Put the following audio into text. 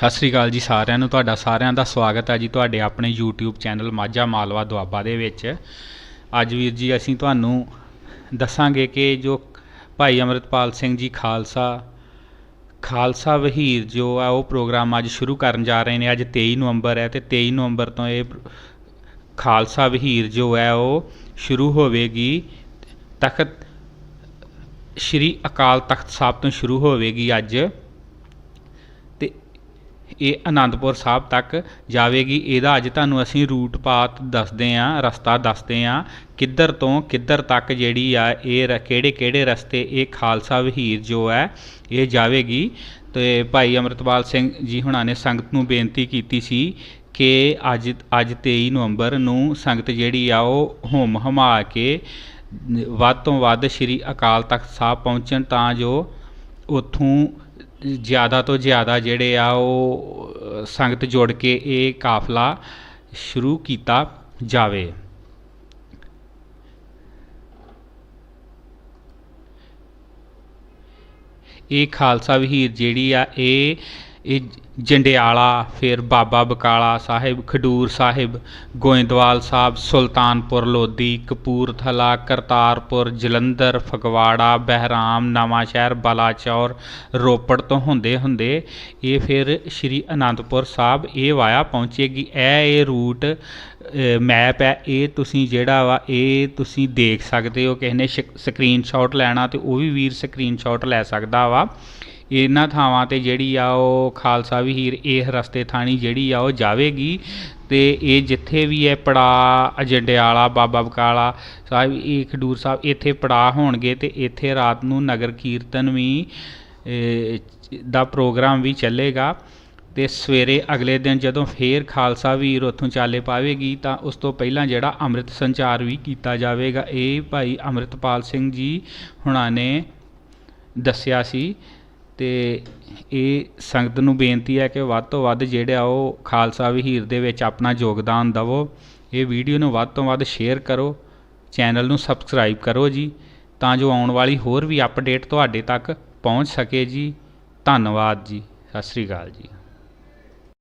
ਸਤਿ ਸ੍ਰੀ ਅਕਾਲ ਜੀ ਸਾਰਿਆਂ ਨੂੰ। ਤੁਹਾਡਾ ਸਾਰਿਆਂ ਦਾ ਸਵਾਗਤ ਹੈ ਜੀ ਤੁਹਾਡੇ ਆਪਣੇ YouTube ਚੈਨਲ ਮਾਝਾ ਮਾਲਵਾ ਦੁਆਬਾ ਦੇ ਵਿੱਚ। ਅੱਜ ਵੀਰ ਜੀ ਅਸੀਂ ਤੁਹਾਨੂੰ ਦੱਸਾਂਗੇ ਕਿ ਜੋ ਭਾਈ ਅਮਰਿਤਪਾਲ ਸਿੰਘ ਜੀ ਖਾਲਸਾ ਖਾਲਸਾ ਵਹੀਰ ਜੋ ਆ ਉਹ ਪ੍ਰੋਗਰਾਮ ਅੱਜ ਸ਼ੁਰੂ ਕਰਨ ਜਾ ਰਹੇ ਨੇ। ਅੱਜ 23 ਨਵੰਬਰ ਹੈ ਤੇ 23 ਨਵੰਬਰ ਤੋਂ ਇਹ ਖਾਲਸਾ ਵਹੀਰ ਜੋ ਹੈ ਉਹ ਸ਼ੁਰੂ ਹੋਵੇਗੀ। ਤਖਤ, ਸ਼੍ਰੀ ਅਕਾਲ ਤਖਤ ਸਾਹਿਬ ਤੋਂ ਸ਼ੁਰੂ ਹੋਵੇਗੀ ਅੱਜ। ਇਹ ਆਨੰਦਪੁਰ ਸਾਹਿਬ ਤੱਕ ਜਾਵੇਗੀ। ਇਹਦਾ ਅੱਜ ਤੁਹਾਨੂੰ ਅਸੀਂ ਰੂਟ ਪਾਤ ਦੱਸਦੇ ਆਂ ਰਸਤਾ ਦੱਸਦੇ ਆਂ ਕਿੱਧਰ ਤੋਂ ਕਿੱਧਰ ਤੱਕ ਜਿਹੜੀ ਆ ਇਹ ਰ- ਕਿਹੜੇ ਕਿਹੜੇ ਰਸਤੇ ਇਹ ਖਾਲਸਾ ਵਹੀਰ ਜੋ ਹੈ, ਇਹ ਜਾਵੇਗੀ। ਤੇ ਭਾਈ ਅਮਰਤਪਾਲ ਸਿੰਘ ਜੀ ਹੁਣਾਂ ਨੇ ਸੰਗਤ ਨੂੰ ਬੇਨਤੀ ਕੀਤੀ ਸੀ ਕਿ ਅੱਜ ਅੱਜ 23 ਨਵੰਬਰ ਨੂੰ ਸੰਗਤ ਜਿਹੜੀ ਆ ਉਹ ਹੁਮ ਹਮਾ ਕੇ ਵੱਧ ਤੋਂ ਵੱਧ ਸ਼੍ਰੀ ਅਕਾਲ ਤਖਤ ਸਾਹਿਬ ਪਹੁੰਚਣ ਤਾਂ ਜੋ ਉੱਥੋਂ ਜ਼ਿਆਦਾ ਤੋਂ ਜ਼ਿਆਦਾ ਜਿਹੜੇ ਆ ਉਹ ਸੰਗਤ ਜੁੜ ਕੇ ਇਹ ਕਾਫਲਾ ਸ਼ੁਰੂ ਕੀਤਾ ਜਾਵੇ। ਇਹ ਖਾਲਸਾ ਵਹੀਰ ਜਿਹੜੀ ਆ, ਇਹ ਇਹ ਜੰਡਿਆਲਾ, ਫਿਰ ਬਾਬਾ ਬਕਾਲਾ ਸਾਹਿਬ, ਖਡੂਰ ਸਾਹਿਬ, ਗੋਇੰਦਵਾਲ ਸਾਹਿਬ, ਸੁਲਤਾਨਪੁਰ, ਲੋਧੀ, ਕਪੂਰਥਲਾ, ਕਰਤਾਰਪੁਰ, ਜਲੰਧਰ, ਫਗਵਾੜਾ, ਬਹਿਰਾਮ, ਨਵਾਂਸ਼ਹਿਰ, ਬਲਾਚੌਰ, ਰੋਪੜ ਤੋਂ ਹੁੰਦੇ ਹੁੰਦੇ ਇਹ ਫਿਰ ਸ਼੍ਰੀ ਅਨੰਦਪੁਰ ਸਾਹਿਬ ਇਹ ਵਾਇਆ ਪਹੁੰਚੇਗੀ। ਇਹ ਇਹ ਰੂਟ ਮੈਪ ਹੈ। ਇਹ ਤੁਸੀਂ ਜਿਹੜਾ ਵਾ, ਇਹ ਤੁਸੀਂ ਦੇਖ ਸਕਦੇ ਹੋ। ਕਿਸੇ ਨੇ ਸਕਰੀਨਸ਼ਾਟ ਲੈਣਾ ਤੇ ਉਹ ਵੀ ਵੀਰ ਸਕਰੀਨਸ਼ਾਟ ਲੈ ਸਕਦਾ ਵਾ। ਇਹਨਾਂ ਥਾਵਾਂ ਤੇ ਜਿਹੜੀ ਆ ਉਹ ਖਾਲਸਾ ਵਹੀਰ ਇਹ ਰਸਤੇ ਥਾਣੀ ਜਿਹੜੀ ਆ ਉਹ ਜਾਵੇਗੀ ਤੇ ਇਹ ਜਿੱਥੇ ਵੀ ਹੈ ਪੜਾ ਅਜੰਡਿਆਲਾ, ਬਾਬਾ ਬਕਾਲਾ ਸਾਹਿਬ, ਇਹ ਖਡੂਰ ਸਾਹਿਬ ਇੱਥੇ ਪੜਾ ਹੋਣਗੇ ਤੇ ਇੱਥੇ ਰਾਤ ਨੂੰ ਨਗਰ ਕੀਰਤਨ ਵੀ ਦਾ ਪ੍ਰੋਗਰਾਮ ਵੀ ਚੱਲੇਗਾ ਤੇ ਸਵੇਰੇ ਅਗਲੇ ਦਿਨ ਜਦੋਂ ਫੇਰ ਖਾਲਸਾ ਵੀਰ ਉੱਥੋਂ ਚਾਲੇ ਪਾਵੇਗੀ ਤਾਂ ਉਸ ਤੋਂ ਪਹਿਲਾਂ ਜਿਹੜਾ ਅੰਮ੍ਰਿਤ ਸੰਚਾਰ ਵੀ ਕੀਤਾ ਜਾਵੇਗਾ, ਇਹ ਭਾਈ ਅੰਮ੍ਰਿਤਪਾਲ ਸਿੰਘ ਜੀ ਹੁਣਾਂ ਨੇ ਦੱਸਿਆ ਸੀ। ਤੇ ਇਹ ਸੰਗਤ ਨੂੰ ਬੇਨਤੀ ਹੈ ਕਿ ਵੱਧ ਤੋਂ ਵੱਧ ਜਿਹੜੇ ਆ ਉਹ ਖਾਲਸਾ ਵਹੀਰ ਦੇ ਵਿੱਚ ਆਪਣਾ ਯੋਗਦਾਨ ਦਿਵੋ। ਇਹ ਵੀਡੀਓ ਨੂੰ ਵੱਧ ਤੋਂ ਵੱਧ ਸ਼ੇਅਰ ਕਰੋ, ਚੈਨਲ ਨੂੰ ਸਬਸਕ੍ਰਾਈਬ ਕਰੋ ਜੀ, ਤਾਂ ਜੋ ਆਉਣ ਵਾਲੀ ਹੋਰ ਵੀ ਅਪਡੇਟ ਤੁਹਾਡੇ ਤੱਕ ਪਹੁੰਚ ਸਕੇ ਜੀ। ਧੰਨਵਾਦ ਜੀ, ਸਤਿ ਸ੍ਰੀ ਅਕਾਲ ਜੀ।